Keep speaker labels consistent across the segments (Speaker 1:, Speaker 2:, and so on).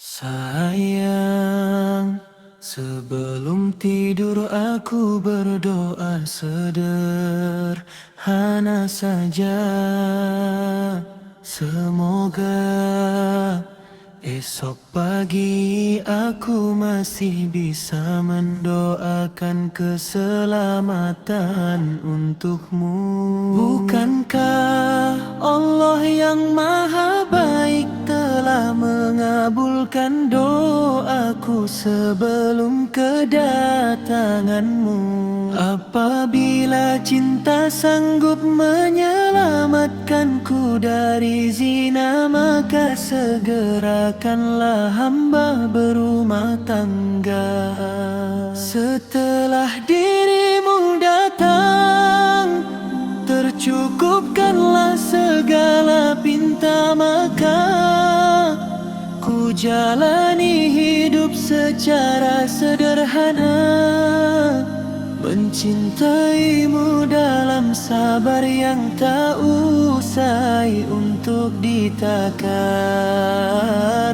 Speaker 1: Sayang, sebelum tidur aku berdoa sederhana saja. Semoga esok pagi aku masih bisa mendoakan keselamatan untukmu. Bukankah Allah yang maha mengabulkan doaku sebelum kedatanganmu. Apabila cinta sanggup menyelamatkanku dari zina Maka segerakanlah hamba berumah tangga. Setelah dirimu datang Tercukupkanlah segala pinta maka Jalani hidup secara sederhana. Mencintaimu dalam sabar yang tak usai untuk ditakar.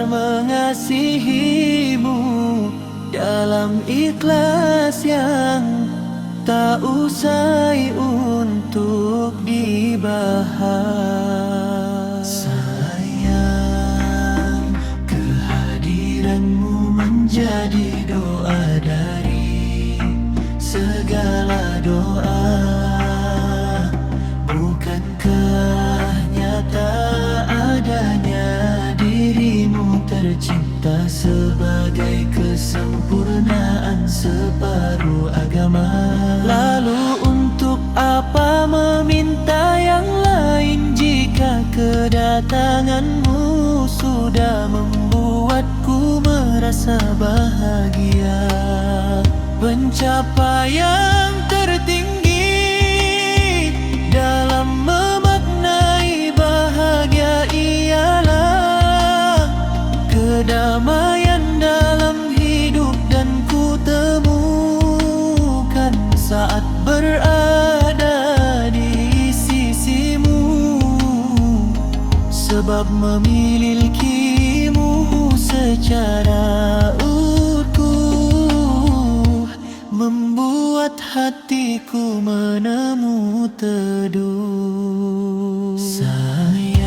Speaker 1: Mengasihimu dalam ikhlas yang tak usai untuk dibahas segala doa Bukankah nyata adanya dirimu tercipta sebagai kesempurnaan separuh agama. Lalu untuk apa meminta yang lain jika kedatanganmu sudah membuatku merasa bahagia Pencapaian tertinggi dalam memaknai bahagia ialah Kedamaian dalam hidup dan ku temukan saat berada di sisimu. Sebab memilikimu secara hatiku menemu teduh. Sayang,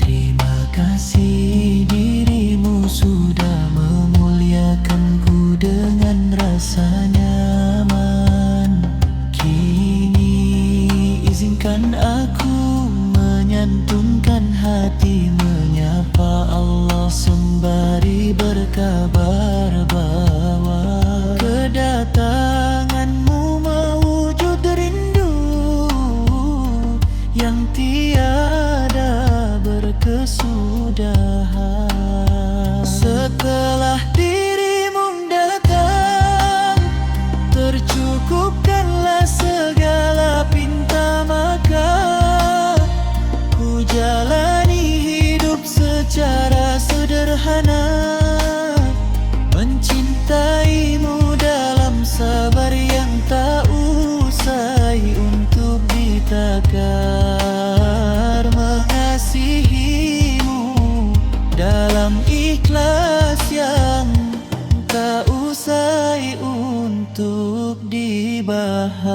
Speaker 1: terima kasih dirimu sudah memuliakanku dengan rasa nyaman. Kini izinkan aku menyantumkan hati Menyapa Allah sembari berkabar Yang tiada berkesudahan untuk dibahas.